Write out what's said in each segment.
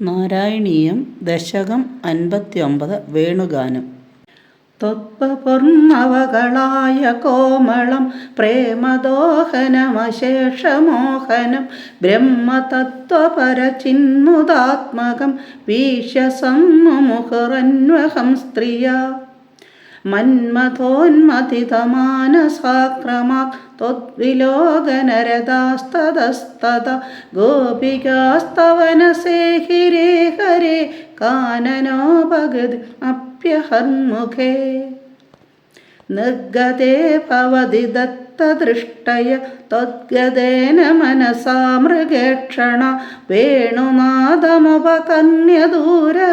നാരായണീയം ദശകം അൻപത്തിയൊമ്പത് വേണുഗാനം. ത്വത്പൂർണവകളായ കോമളം പ്രേമദോഹനമശേഷമോഹനം ബ്രഹ്മതത്വപരചിന്മുദാത്മകം വീശസമ്മുമുഹുറന്വഹം സ്ത്രിയ. മന്മഥോന്മഥിതമാനസാക്രമാക് त्वद्विलोकनरदास्ततस्तत गोपिकास्तवनसेहिरे हरे काननोपगति अप्यहन्मुखे निर्गते भवति दत्तदृष्टय त्वद्गतेन मनसा मृगेक्षण वेणुनादमुपकन्यदूरद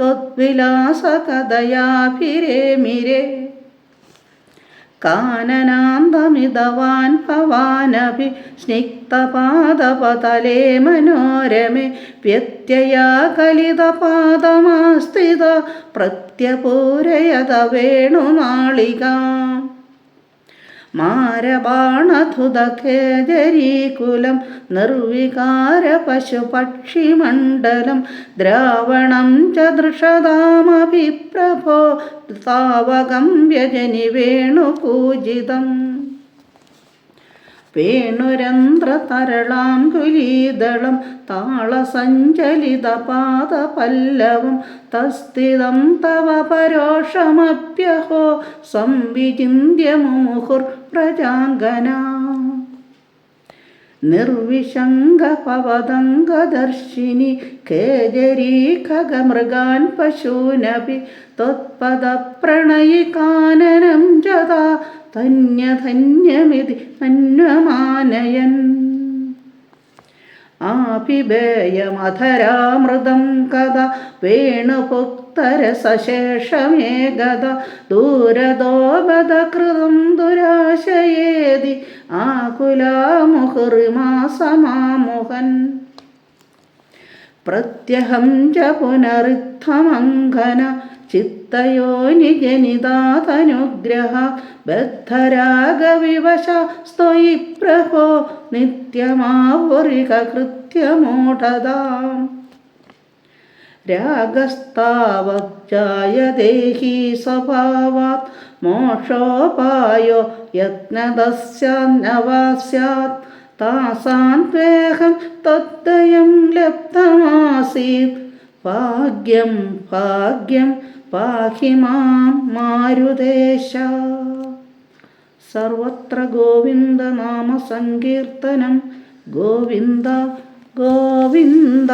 തദ്വിലാസകഥയാഭിരേമിരെ കാനനാന്തമിതവാൻ ഭവാനഭി സ്നിഗ്ധപാദപതലേ മനോരമേ. വ്യത്യയാ കലിതപാദമാസ്ഥിത പ്രത്യപൂരയത വേണുനാളികാം മാരബാണധുതഖേജരീകുലം നിർവികാര പശുപക്ഷിമണ്ഡലം ദ്രാവണം ച ദൃഷതാമഭിപ്രഭോ താവകം വ്യജനി വേണുപൂജിതം വേണുരന്ധ്രതരളാം പാദ പല്ലവം തസ്ഥിതം തവ പരോഷമപ്യഹോ സംവിചിന്യ മുമുഹുർ പ്രജാംഗന നിർവിശങ്കപവദംഗദർശിനി കേജരീ ഖഗമൃഗാൻ പശൂനപി ത്വത്പദപ്രണയികാനനം ജതാ ധന്യധന്യമിതി അന്വമാനയൻ ആപിബേയമധരാമൃതം കഥ വേണുപുക്തരസശേഷമേകത ദൂരദോപതകൃതം ദുരാശയേതി ആകുലാമുഹുറിമാസമാമുഹൻ പ്രത്യഹം ച പുനരുത്ഥമങ്കന ചിത്തയോനിജനിതാതനുഗ്രഹ ബദ്ധരാഗവിവശ സ്ത്വയി പ്രഭോ നിത്യമാവുറിക കൃത്യമൂഢതാം രാഗസ്താവജ്ജായദേഹി സ്വഭാവാത് മോക്ഷോപായോ യത്നദസ്യാന്നവാ സ്യാത് താസാന്വേഹം തദ്ദയം ലബ്ധമാസീത്. ഭാഗ്യം ഭാഗ്യം പാഹി മാം മാരുദേശ സർവത്ര ഗോവിന്ദ നാമ സങ്കീർത്തനം. ഗോവിന്ദ ഗോവിന്ദ.